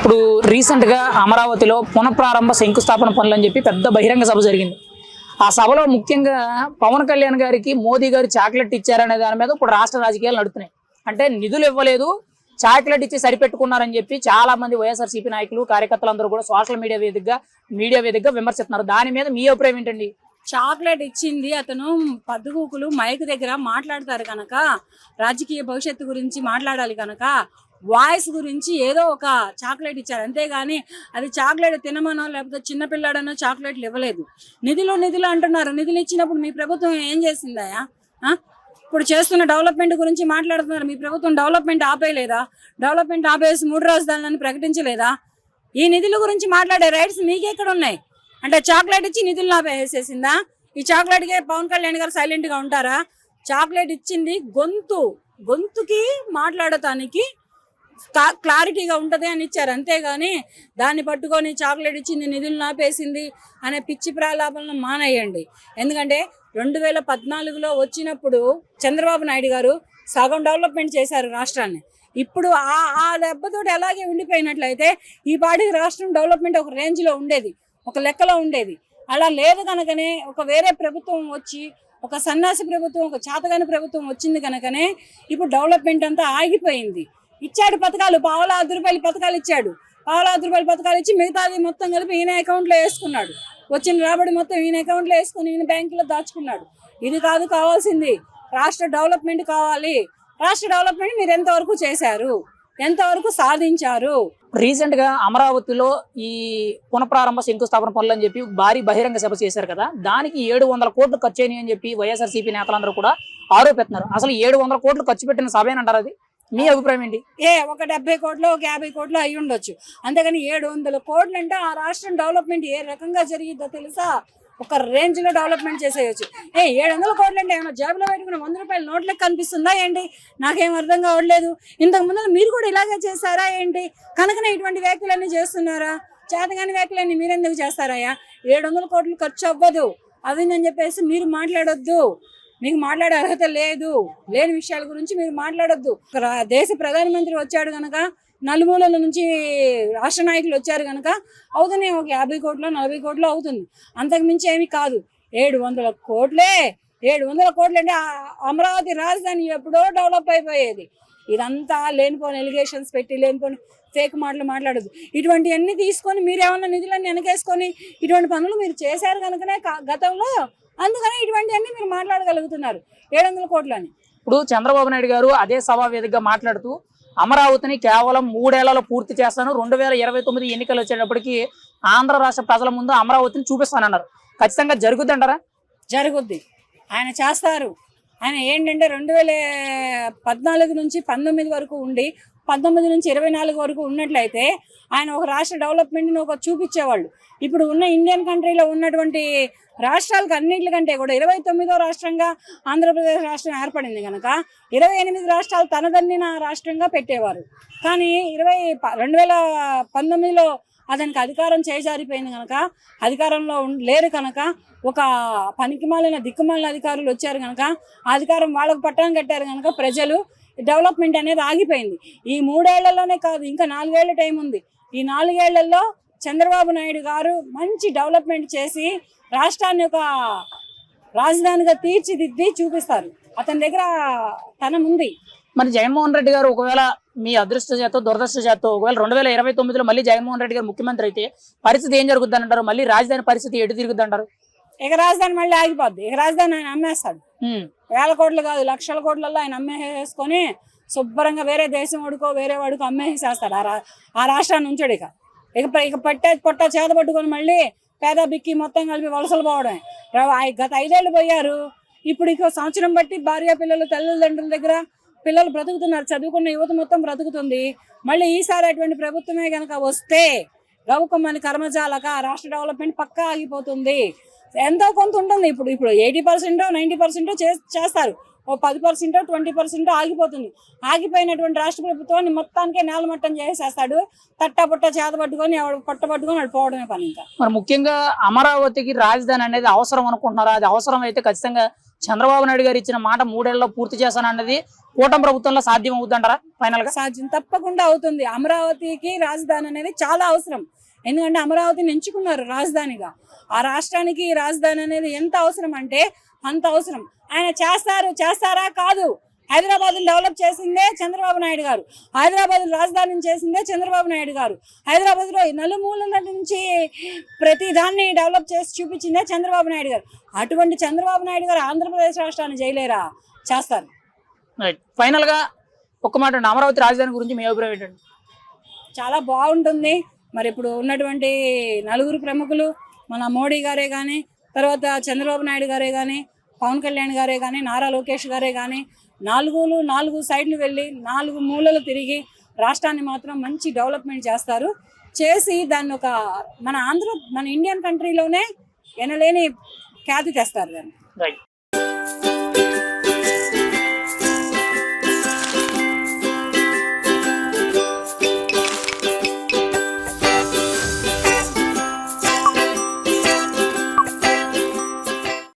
ఇప్పుడు రీసెంట్గా అమరావతిలో పునఃప్రారంభ శంకుస్థాపన పనులు అని చెప్పి పెద్ద బహిరంగ సభ జరిగింది. ఆ సభలో ముఖ్యంగా పవన్ కళ్యాణ్ గారికి మోదీ గారు చాక్లెట్ ఇచ్చారనే దాని మీద ఇప్పుడు రాష్ట్ర రాజకీయాలు నడుస్తున్నాయి అంటే నిధులు ఇవ్వలేదు చాక్లెట్ ఇచ్చి సరిపెట్టుకున్నారని చెప్పి చాలా మంది వైఎస్ఆర్సీపీ నాయకులు కార్యకర్తలు అందరూ కూడా సోషల్ మీడియా వేదికగా మీడియా వేదికగా విమర్శిస్తున్నారు. దాని మీద మీ అభిప్రాయం ఏంటండి? చాక్లెట్ ఇచ్చింది అతను పద్దుగూకులు మైక్ దగ్గర మాట్లాడతారు కనుక రాజకీయ భవిష్యత్తు గురించి మాట్లాడాలి కనుక వాయిస్ గురించి ఏదో ఒక చాక్లెట్ ఇచ్చారు అంతేగాని అది చాక్లెట్ తినమనో లేకపోతే చిన్నపిల్లాడనో చాక్లెట్లు ఇవ్వలేదు నిధులు నిధులు అంటున్నారు. నిధులు ఇచ్చినప్పుడు మీ ప్రభుత్వం ఏం చేసిందాయా ఇప్పుడు చేస్తున్న డెవలప్మెంట్ గురించి మాట్లాడుతున్నారు. మీ ప్రభుత్వం డెవలప్మెంట్ ఆపేయలేదా? డెవలప్మెంట్ ఆపేసి మూడు రాజధానులను ప్రకటించలేదా? ఈ నిధుల గురించి మాట్లాడే రైట్స్ మీకెక్కడ ఉన్నాయి అంటే చాక్లెట్ ఇచ్చి నిధులు ఆపేసేసిందా? ఈ చాక్లెట్కే పవన్ కళ్యాణ్ గారు సైలెంట్గా ఉంటారా? చాక్లెట్ ఇచ్చింది గొంతు. గొంతుకి మాట్లాడటానికి క్లారిటీగా ఉంటుంది అని ఇచ్చారు. అంతేగాని దాన్ని పట్టుకొని చాక్లెట్ ఇచ్చింది నిధులు నాపేసింది అనే పిచ్చి ప్రాలాపనలు మానేయండి. ఎందుకంటే రెండు వేల పద్నాలుగులో వచ్చినప్పుడు చంద్రబాబు నాయుడు గారు సగం డెవలప్మెంట్ చేశారు రాష్ట్రాన్ని. ఇప్పుడు ఆ ఆ దెబ్బతోటి అలాగే ఉండిపోయినట్లయితే ఈ పాటికి రాష్ట్రం డెవలప్మెంట్ ఒక రేంజ్లో ఉండేది ఒక లెక్కలో ఉండేది. అలా లేదు కనుకనే ఒక వేరే ప్రభుత్వం వచ్చి ఒక సన్నాసి ప్రభుత్వం ఒక చేతగాని ప్రభుత్వం వచ్చింది కనుకనే ఇప్పుడు డెవలప్మెంట్ అంతా ఆగిపోయింది. ఇచ్చాడు పథకాలు పావుల ఐదు పథకాలు ఇచ్చాడు. పావుల ఐదు పథకాలు ఇచ్చి మిగతాది మొత్తం కలిపి ఈయన అకౌంట్లో వేసుకున్నాడు. వచ్చిన రాబడి మొత్తం ఈయన అకౌంట్లో వేసుకుని ఈయన బ్యాంకులో దాచుకున్నాడు. ఇది కాదు కావాల్సింది. రాష్ట్ర డెవలప్మెంట్ కావాలి. రాష్ట్ర డెవలప్మెంట్ మీరు ఎంతవరకు చేశారు? ఎంతవరకు సాధించారు? రీసెంట్గా అమరావతిలో ఈ పునఃప్రారంభ శంకుస్థాపన పనులు అని చెప్పి భారీ బహిరంగ సభ చేశారు కదా. దానికి ఏడు వందల కోట్లు ఖర్చు అని చెప్పి వైఎస్ఆర్సీపీ నేతలందరూ కూడా ఆరోపిస్తున్నారు. అసలు ఏడు వందల కోట్లు ఖర్చు పెట్టిన సభ ఏనంటారు అది? మీ అభిప్రాయం ఏంటి? ఏ ఒక డెబ్బై కోట్లు ఒక యాభై కోట్లు అయి ఉండొచ్చు. అంతేగాని ఏడు వందల కోట్లు అంటే ఆ రాష్ట్రం డెవలప్మెంట్ ఏ రకంగా జరిగిద్దో తెలుసా? ఒక రేంజ్లో డెవలప్మెంట్ చేసేయచ్చు. ఏ ఏడు వందల కోట్లు అంటే ఏమైనా జాబ్లో పెట్టుకున్న వంద రూపాయల నోట్లకు కనిపిస్తుందా ఏంటి? నాకేం అర్థం కావట్లేదు. ఇంతకు ముందు మీరు కూడా ఇలాగే చేశారా ఏంటి? కనుకనే ఇటువంటి వ్యాఖ్యలన్నీ చేస్తున్నారా? చేతగాని వ్యాఖ్యలన్నీ మీరెందుకు చేస్తారయ్యా? ఏడు వందల కోట్లు ఖర్చు అవ్వదు. అవిందని చెప్పేసి మీరు మాట్లాడొద్దు. మీకు మాట్లాడే అర్హత లేదు. లేని విషయాల గురించి మీరు మాట్లాడొద్దు. దేశ ప్రధానమంత్రి వచ్చాడు కనుక నలుమూలల నుంచి రాష్ట్ర నాయకులు వచ్చారు కనుక అవుతుంది ఒక యాభై కోట్లు నలభై కోట్లు అవుతుంది. అంతకు మించి ఏమీ కాదు. ఏడు వందల కోట్లే! ఏడు వందల కోట్లు అంటే అమరావతి రాజధాని ఎప్పుడో డెవలప్ అయిపోయేది. ఇదంతా లేనిపోని ఎలిగేషన్స్ పెట్టి లేనిపోని ఫేక్ మాటలు మాట్లాడదు ఇటువంటివన్నీ తీసుకొని మీరు ఏమన్నా నిధులన్నీ వెనకేసుకొని ఇటువంటి పనులు మీరు చేశారు కనుకనే కా- గతంలో అందుకనే ఇటువంటివన్నీ మీరు మాట్లాడగలుగుతున్నారు. ఏడు వందల కోట్లు అని. ఇప్పుడు చంద్రబాబు నాయుడు గారు అదే సభా వేదికగా మాట్లాడుతూ అమరావతిని కేవలం మూడేళ్ళలో పూర్తి చేస్తాను రెండు వేల ఇరవై తొమ్మిది ఎన్నికలు వచ్చేటప్పటికి ఆంధ్ర రాష్ట్ర ప్రజల ముందు అమరావతిని చూపిస్తానన్నారు. ఖచ్చితంగా జరుగుద్దంటారా? జరుగుద్ది. ఆయన చేస్తారు. ఆయన ఏంటంటే రెండు వేల పద్నాలుగు నుంచి పంతొమ్మిది వరకు ఉండి పంతొమ్మిది నుంచి ఇరవై నాలుగు వరకు ఉన్నట్లయితే ఆయన ఒక రాష్ట్ర డెవలప్మెంట్ని ఒక చూపించేవాళ్ళు. ఇప్పుడు ఉన్న ఇండియన్ కంట్రీలో ఉన్నటువంటి రాష్ట్రాలకు అన్నింటికంటే కూడా ఇరవై తొమ్మిదో రాష్ట్రంగా ఆంధ్రప్రదేశ్ రాష్ట్రం ఏర్పడింది కనుక ఇరవై ఎనిమిది రాష్ట్రాలు తనదన్నిన రాష్ట్రంగా పెట్టేవారు. కానీ ఇరవై రెండు వేల పంతొమ్మిదిలో అతనికి అధికారం చేజారిపోయింది కనుక అధికారంలో లేరు కనుక ఒక పనికిమాలిన దిక్కుమాలిన అధికారులు వచ్చారు కనుక అధికారం వాళ్ళకు పట్టణం కట్టారు కనుక ప్రజలు డెవలప్మెంట్ అనేది ఆగిపోయింది. ఈ మూడేళ్ళలోనే కాదు ఇంకా నాలుగేళ్ళ టైం ఉంది. ఈ నాలుగేళ్ళలో చంద్రబాబు నాయుడు గారు మంచి డెవలప్మెంట్ చేసి రాష్ట్రాన్ని ఒక రాజధానిగా తీర్చిదిద్ది చూపిస్తారు. అతని దగ్గర తనం ఉంది. మరి జగన్మోహన్ రెడ్డి గారు ఒకవేళ మీ అదృష్ట చేత దురదృష్ట చేత ఒకవేళ రెండు వేల ఇరవై తొమ్మిదిలో మళ్ళీ జగన్మోహన్ రెడ్డి గారు ముఖ్యమంత్రి అయితే పరిస్థితి ఏం జరుగుద్ది అంటారు? మళ్ళీ రాజధాని పరిస్థితి ఎటు తిరుగుద్ది అంటారు? ఇక రాజధాని మళ్ళీ ఆగిపోద్ది. ఇక రాజధాని ఆయన అమ్మేస్తాడు. వేల కోట్లు కాదు లక్షల కోట్లలో ఆయన అమ్మేసేసుకొని శుభ్రంగా వేరే దేశం వాడుకో వేరే వాడుకో అమ్మేసేస్తాడు ఆ రా ఆ రాష్ట్రాన్ని ఉంచాడు ఇక. ఇక ఇక పట్టే పొట్ట చేత పట్టుకొని మళ్ళీ పేద బిక్కి మొత్తం కలిపి వలసలు పోవడమే. ఆ గత ఐదేళ్ళు పోయారు. ఇప్పుడు ఇక సంవత్సరం బట్టి భార్య పిల్లలు తల్లిదండ్రుల దగ్గర పిల్లలు బ్రతుకుతున్నారు. చదువుకున్న యువత మొత్తం బ్రతుకుతుంది. మళ్ళీ ఈసారి అటువంటి ప్రభుత్వమే కనుక వస్తే గౌకమ్మని కర్మజాలక రాష్ట్ర డెవలప్మెంట్ పక్కా ఆగిపోతుంది. ఎంతో కొంత ఉంటుంది. ఇప్పుడు ఇప్పుడు ఎయిటీ పర్సెంట్ నైంటీ పర్సెంట్ చేస్తారు. ఓ పది పర్సెంట్ ట్వంటీ పర్సెంట్ ఆగిపోతుంది. ఆగిపోయినటువంటి రాష్ట్ర ప్రభుత్వాన్ని మొత్తానికే నేలమట్టం చేసేస్తాడు. తట్టా పుట్ట చేత పట్టుకొని ఎవడు పొట్ట పట్టుకొని వాడు పోవడమే పని ఇంకా. మరి ముఖ్యంగా అమరావతికి రాజధాని అనేది అవసరం అనుకుంటున్నారా? అది అవసరం అయితే ఖచ్చితంగా చంద్రబాబు నాయుడు గారు ఇచ్చిన మాట మూడేళ్ళలో పూర్తి చేస్తానన్నది కూటమి ప్రభుత్వంలో సాధ్యం అవుతుంటారా ఫైనల్గా? సాధ్యం తప్పకుండా అవుతుంది. అమరావతికి రాజధాని అనేది చాలా అవసరం. ఎందుకంటే అమరావతిని ఎంచుకున్నారు రాజధానిగా. ఆ రాష్ట్రానికి రాజధాని అనేది ఎంత అవసరం అంటే అంత అవసరం. ఆయన చేస్తారు చేస్తారా కాదు. హైదరాబాద్ డెవలప్ చేసిందే చంద్రబాబు నాయుడు గారు. హైదరాబాద్ రాజధానిని చేసిందే చంద్రబాబు నాయుడు గారు. హైదరాబాద్లో నలుమూలల నుంచి ప్రతి దాన్ని డెవలప్ చేసి చూపించిందే చంద్రబాబు నాయుడు గారు. అటువంటి చంద్రబాబు నాయుడు గారు ఆంధ్రప్రదేశ్ రాష్ట్రాన్ని చేయలేరా? చేస్తారు. రైట్ ఫైనల్గా ఒక్క మాట అమరావతి రాజధాని గురించి మీ అభిప్రాయం ఏంటండి? చాలా బాగుంటుంది. మరి ఇప్పుడు ఉన్నటువంటి నలుగురు ప్రముఖులు మన మోడీ గారే కానీ తర్వాత చంద్రబాబు నాయుడు గారే కానీ పవన్ కళ్యాణ్ గారే కానీ నారా లోకేష్ గారే కానీ నాలుగులు నాలుగు సైడ్లు వెళ్ళి నాలుగు మూలలు తిరిగి రాష్ట్రాన్ని మాత్రం మంచి డెవలప్మెంట్ చేస్తారు. చేసి దాన్ని ఒక మన ఆంధ్ర మన ఇండియన్ కంట్రీలోనే ఎనలేని ఖ్యాతి తెస్తారు దాన్ని. రైట్